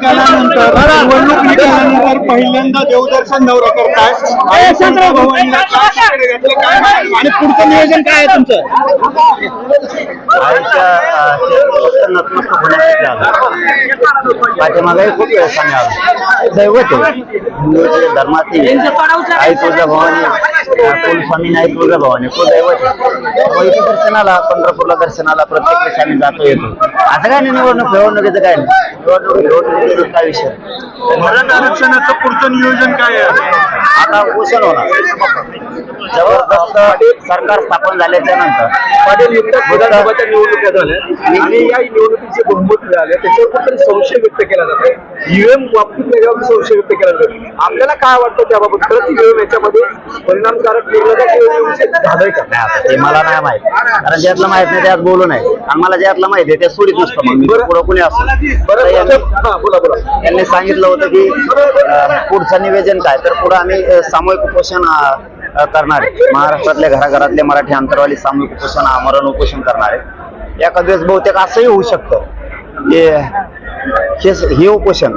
निकालानंतर निवडणूक निकालानंतर पहिल्यांदा देवदर्शन दौरा करताय. आणि पुढचं नियोजन काय आहे तुमचं? नतमस्तक होण्यासाठी आलो. पाठीमागे खूप आलो. दैवत आहे. हिंदूचे धर्मातील आई तुळजा भवानी कुल स्वामी आई तुळजा भवानी कुल दैवत आहे. पैकी दर्शनाला पंढरपूरला दर्शनाला प्रत्येक वेळेस आम्ही जातो येतो. असं काय नाही निवडणूक निवडणुकीचं काय नाही. निवडणूक निवडणुकीचं काय विषय? मराठा आरक्षणाचं पुढचं नियोजन काय आहे? आता उपोषण होणार. जबरदस्त सरकार स्थापन झाल्याच्यानंतर पाटील नुकत्याच विधानसभाच्या निवडणुका झाल्या आणि या निवडणुकीचे बहुमत मिळाले. त्याच्यावर कुठेतरी संशय व्यक्त केला जातो ईव्हीएम बाबतीत त्याच्यावर संशय व्यक्त केला जातो आपल्याला काय वाटतं त्याबाबत? खरंच ईव्हीएम याच्यामध्ये परिणामकारक किंवा झालंय का? नाही ते मला नाही माहीत. कारण ज्यातलं माहीत नाही त्यात बोलू नये. आणि मला ज्यातलं माहिती आहे ते सोडीत नसतं मग मी. पुढं कुणी असो. बरं बोला बोला. यांनी सांगितलं होतं की पुढचं निवेदन काय? तर पुढं आम्ही सामूहिक उपोषण करणार आहे. महाराष्ट्रातल्या घराघरातले मराठी अंतरवाली सामूहिक उपोषण आमरण उपोषण करणार आहे. एखाद दिवस बहुतेक असंही होऊ शकतं. की हे हे उपोषण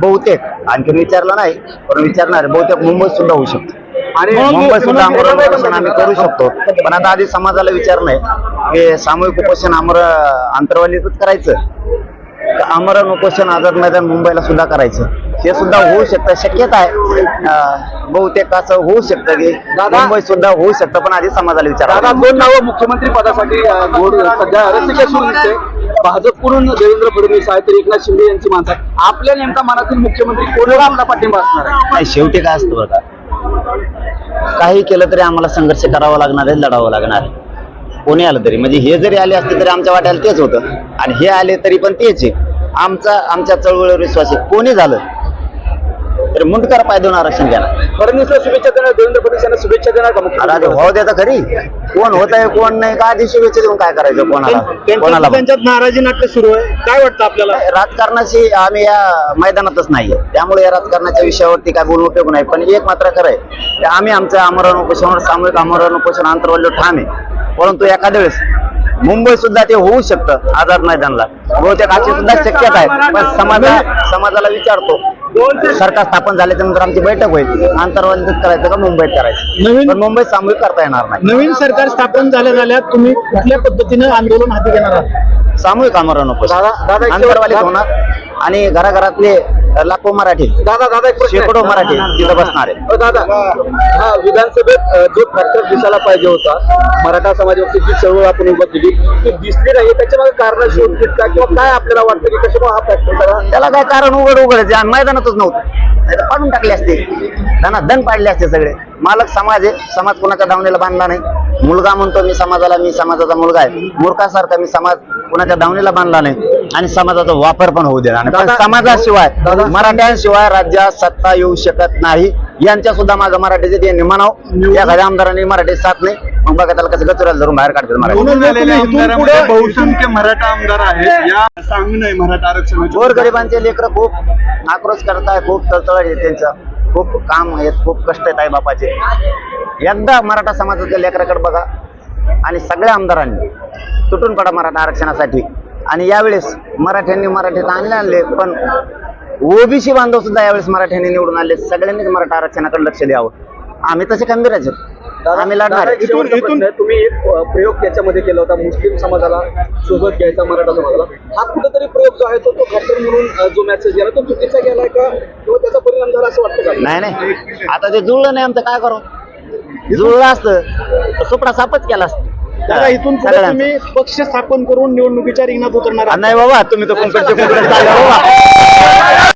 बहुतेक आणखी विचारलं नाही पण विचारणार. बहुतेक मुंबईत सुद्धा होऊ शकतं. आणि मुंबईत सुद्धा आमरण उपोषण आम्ही करू शकतो. पण आता आधी समाजाला विचारणं की सामूहिक उपोषण आमर अंतरवालीच करायचं? आमरण उपोषण आझाद मैदान मुंबईला सुद्धा करायचं? हे सुद्धा होऊ शकतं शक्यता आहे. बहुतेक असं होऊ शकतं की दादा- मुंबई सुद्धा होऊ शकतं पण आधी समाजाला दादा विचारा दोन नावं मुख्यमंत्री पदासाठी अं, गोड सध्या रसिका सुरू दिसते भाजपकडून देवेंद्र फडणवीस आहे तर एकनाथ शिंदे यांची माणसं. आपल्या नेमका मनातील मुख्यमंत्री कोणाला आपला पाठिंबा असणार आहे. नाही शेवटी काय असतं बघा. काही केलं तरी आम्हाला संघर्ष करावा लागणार आहे लढावं लागणार आहे. कोणी आलं तरी. म्हणजे हे जरी आले असते तरी आमच्या वाट्याला तेच होतं. आणि हे आले तरी पण तेच आहे. आमचा आमच्या चळवळीवर विश्वास आहे. कोणी झालं तरी मुंडकर पाय देऊन आरक्षण घेणार फडणवीसला शुभेच्छा देणार देवेंद्र फडणवीस यांना शुभेच्छा देणार का आता मुख्यमंत्री भाव देता खरी. कोण होत आहे कोण नाही का आधी शुभेच्छा देऊन काय करायचं कोणाला? कोणाला. त्यांच्यात नाराजी नाट्य सुरू आहे. काय वाटतं आपल्याला? राजकारणाशी आम्ही या मैदानातच नाहीये. त्यामुळे या राजकारणाच्या विषयावरती काय बोलून उपयोग नाही. पण एक मात्र खरं आहे. की आम्ही आमचं आमरण उपोषणावर सामूहिक आमरण उपोषण अंतर्वल्य ठाम आहे. परंतु एखाद्या वेळेस मुंबई सुद्धा ते होऊ शकतं आझाद मैदानला. बहुतेक अशी सुद्धा शक्यता आहे. पण समाजा समाजाला विचारतो. सरकार स्थापन झाल्याच्यानंतर आमची बैठक होईल. आंतरवालीत करायचं का मुंबईत करायचं? नवीन पण मुंबईत सामूहिक करता येणार नाही. नवीन सरकार स्थापन झाल्या झाल्या तुम्ही कुठल्या पद्धतीनं आंदोलन हाती घेणार आहात? सामूहिक आमरण उपोषण दादा- आंतरवालीत होणार. आणि घराघरातले लाखो मराठी दादा दादा एक प्रश्न आहे. शेकडो मराठी तिथं बसणार. आहे अ, दादा हा विधानसभेत अ, जो फॅक्टर दिसायला पाहिजे होता मराठा समाजावरती जी चळवळ आपण उभा केली ती दिसली नाही. त्याच्यामागे कारण शोधतील का? किंवा काय आपल्याला वाटतं की कशामुळे हा फॅक्टर सगळा त्याला काय कारण उघड उघड आहे. आणि मैदानातच नव्हतं. पाडून टाकले असते. त्यांना दण पाडले असते सगळे. मालक समाज आहे. समाज कोणाच्या दावणीला बांधला नाही. मुलगा म्हणतो मी समाजाला मी समाजाचा मुलगा आहे. मूर्खासारखा मी समाज कोणाच्या दावणीला बांधला नाही आणि समाजाचा वापर पण होऊ देणार नाही. पण समाजाशिवाय मराठ्यांशिवाय राज्यात सत्ता येऊ शकत नाही. यांच्या सुद्धा माझं मराठीचे त्यांनी म्हणाव एखाद्या आमदारांनी मराठी साथ नाही. मग बघा त्याला कसं गचुराला धरून बाहेर काढतात मराठी. बहुसंख्य मराठा आमदार आहेत. या सांगणं आहे मराठा आरक्षणाच्या गोर गरिबांचे लेकरं खूप आक्रोश करताय खूप तळतळ आहे त्यांचं. खूप काम आहेत खूप कष्ट आहेत आई बापाचे. एकदा मराठा समाजाच्या लेकराकडे बघा. आणि सगळ्या आमदारांनी तुटून पडा मराठा आरक्षणासाठी. आणि यावेळेस मराठ्यांनी मराठीत आणले आणले पण ओबीसी बांधव सुद्धा यावेळेस मराठ्यांनी निवडून आणले. सगळ्यांनीच मराठा आरक्षणाकडे लक्ष द्यावं. आम्ही तसे खंबीराचे आम्ही लढणार. तुम्ही एक प्रयोग याच्यामध्ये केला होता. मुस्लिम समाजाला सोबत घ्यायचा मराठा समाजाला. हा कुठेतरी प्रयोग जो आहे तो तो फॅक्टर म्हणून जो मेसेज गेला तो चुकीचा गेलाय का? किंवा त्याचा परिणाम झाला असं वाटतं का? नाही नाही. आता ते जुळलं नाही आमचं काय करू? जुळलं असतं. सुपडा सापच केला असतं. दादा इथून पुढे सगळ्यांचं. तुम्ही पक्ष स्थापन करून निवडणुकीच्या रिंगणात उतरणार आहात. नाही बाबा तुम्ही तर कुंकडचे कुंकडे चालले बाबा.